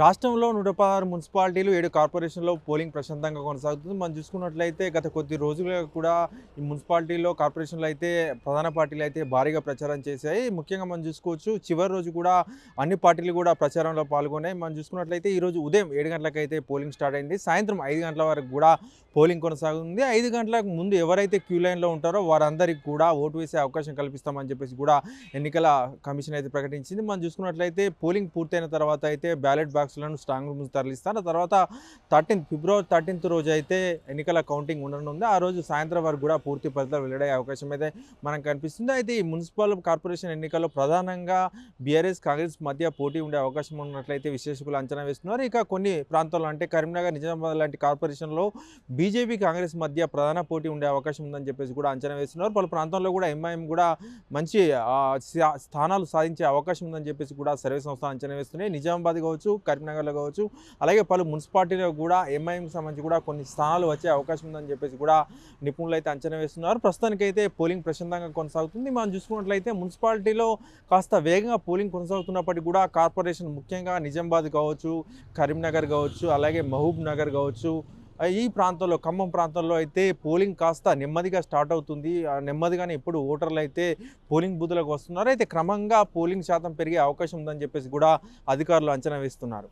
రాష్ట్రంలో నూట పదహారు మున్సిపాలిటీలు ఏడు కార్పొరేషన్లో పోలింగ్ ప్రశాంతంగా కొనసాగుతుంది. మనం చూసుకున్నట్లయితే గత కొద్ది రోజులుగా కూడా ఈ మున్సిపాలిటీలో కార్పొరేషన్లు అయితే ప్రధాన పార్టీలు అయితే భారీగా ప్రచారం చేశాయి. ముఖ్యంగా మనం చూసుకోవచ్చు చివరి రోజు కూడా అన్ని పార్టీలు కూడా ప్రచారంలో పాల్గొన్నాయి. మనం చూసుకున్నట్లయితే ఈరోజు ఉదయం ఏడు గంటలకైతే పోలింగ్ స్టార్ట్ అయింది. సాయంత్రం ఐదు గంటల వరకు కూడా పోలింగ్ కొనసాగుతుంది. ఐదు గంటలకు ముందు ఎవరైతే క్యూ లైన్లో ఉంటారో వారందరికీ కూడా ఓటు వేసే అవకాశం కల్పిస్తామని చెప్పేసి కూడా ఎన్నికల కమిషన్ అయితే ప్రకటించింది. మనం చూసుకున్నట్లయితే పోలింగ్ పూర్తయిన తర్వాత అయితే బ్యాలెట్ బాక్స్లను స్ట్రాంగ్ రూమ్స్ తరలిస్తారు ఆ తర్వాత థర్టీన్త్ ఫిబ్రవరి థర్టీన్త్ రోజు అయితే ఎన్నికల కౌంటింగ్ ఉండనుంది. ఆ రోజు సాయంత్రం వరకు కూడా పూర్తి ఫలితాలు వెల్లడే అవకాశం అయితే మనకు కనిపిస్తుంది. అయితే ఈ మున్సిపల్ కార్పొరేషన్ ఎన్నికల్లో ప్రధానంగా బీఆర్ఎస్ కాంగ్రెస్ మధ్య పోటీ ఉండే అవకాశం ఉన్నట్లయితే విశ్లేషకులు అంచనా వేస్తున్నారు. ఇక కొన్ని ప్రాంతాల్లో అంటే కరీంనగర్ నిజామాబాద్ లాంటి కార్పొరేషన్లో బీజేపీ కాంగ్రెస్ మధ్య ప్రధాన పోటీ ఉండే అవకాశం ఉందని చెప్పేసి కూడా అంచనా వేస్తున్నారు. పలు ప్రాంతాల్లో కూడా ఎంఐఎం కూడా మంచి స్థానాలు సాధించే అవకాశం ఉందని చెప్పేసి కూడా సర్వే సంస్థ అంచనా వేస్తున్నాయి. నిజామాబాద్ కావచ్చు కరీంనగర్లో కావచ్చు. అలాగే పలు మున్సిపాలిటీలో కూడా ఎంఐఎంకి సంబంధించి కూడా కొన్ని స్థానాలు వచ్చే అవకాశం ఉందని చెప్పేసి కూడా నిపుణులు అయితే అంచనా వేస్తున్నారు. ప్రస్తుతానికైతే పోలింగ్ ప్రశాంతంగా కొనసాగుతుంది. మనం చూసుకున్నట్లయితే మున్సిపాలిటీలో కాస్త వేగంగా పోలింగ్ కొనసాగుతున్నప్పటికీ కూడా కార్పొరేషన్ ముఖ్యంగా నిజామాబాద్ కావచ్చు కరీంనగర్ కావచ్చు అలాగే మహబూబ్ నగర్ కావచ్చు ఈ ప్రాంతంలో ఖమ్మం ప్రాంతంలో అయితే పోలింగ్ కాస్త నెమ్మదిగా స్టార్ట్ అవుతుంది. నెమ్మదిగానే ఇప్పుడు ఓటర్లు అయితే పోలింగ్ బూతులకు వస్తున్నారు. అయితే క్రమంగా పోలింగ్ శాతం పెరిగే అవకాశం ఉందని చెప్పేసి కూడా అధికారులు అంచనా వేస్తున్నారు.